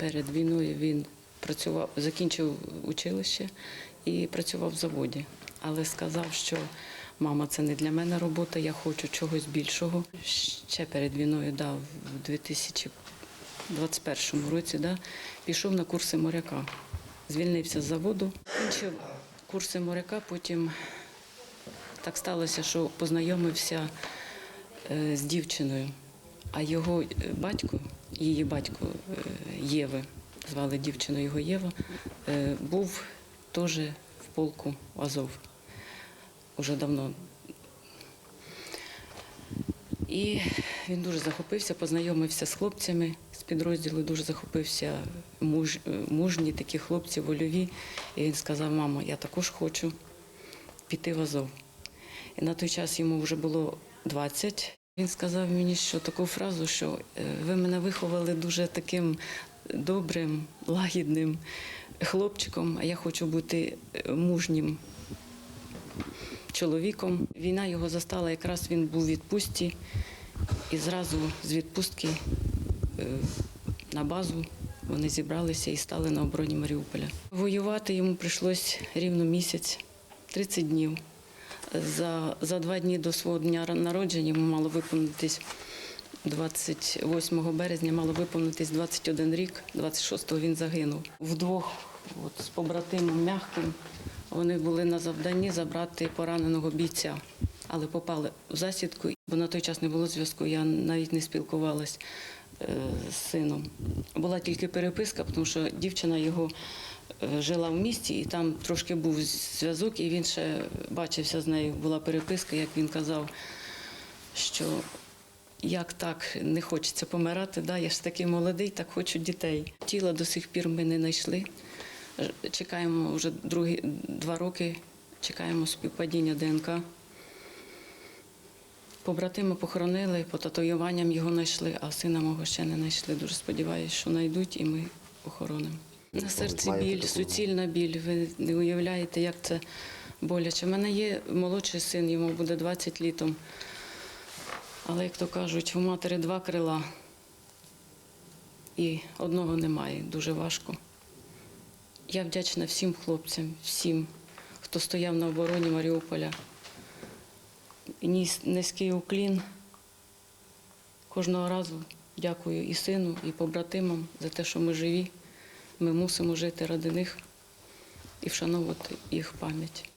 Перед війною він працював, закінчив училище і працював в заводі. Але сказав, що мама, це не для мене робота, я хочу чогось більшого. Ще перед війною дав в 2021 році, да, пішов на курси моряка. Звільнився з заводу, закінчив курси моряка, потім так сталося, що познайомився е, з дівчиною, а його е, батько, її батько е, Єви, звали дівчину його Єва, е, був теж в полку Азов. Уже давно. І він дуже захопився, познайомився з хлопцями з підрозділу, дуже захопився муж, е, мужні такі хлопці, вольові. І він сказав, мамо, я також хочу піти в Азов. І на той час йому вже було 20. Він сказав мені, що таку фразу, що е, ви мене виховали дуже таким добрим, лагідним хлопчиком, а я хочу бути е, мужнім чоловіком. Війна його застала, якраз він був у відпустці, і зразу з відпустки е, на базу вони зібралися і стали на обороні Маріуполя. Воювати йому прийшлось рівно місяць, 30 днів. За, за два дні до свого дня народження йому мало виповнитись 28 березня, мало виповнитись 21 рік, 26-го він загинув. Вдвох от, з побратимом м'яким вони були на завданні забрати пораненого бійця, але попали в засідку, бо на той час не було зв'язку, я навіть не спілкувалась е, з сином. Була тільки переписка, тому що дівчина його жила в місті, і там трошки був зв'язок, і він ще бачився з нею. Була переписка, як він казав, що як так не хочеться помирати, да? я ж такий молодий, так хочу дітей. Тіла до сих пір ми не знайшли. Чекаємо вже другі два роки, чекаємо співпадіння ДНК. Побратими похоронили, по татуюванням його знайшли, а сина мого ще не знайшли. Дуже сподіваюся, що знайдуть і ми похоронимо. На серці біль, суцільна біль. Ви не уявляєте, як це боляче. У мене є молодший син, йому буде 20 літом. Але, як то кажуть, у матері два крила і одного немає. Дуже важко. Я вдячна всім хлопцям, всім, хто стояв на обороні Маріуполя. Ніс низький уклін. Кожного разу дякую і сину, і побратимам за те, що ми живі. Ми мусимо жити ради них і вшановувати їх пам'ять.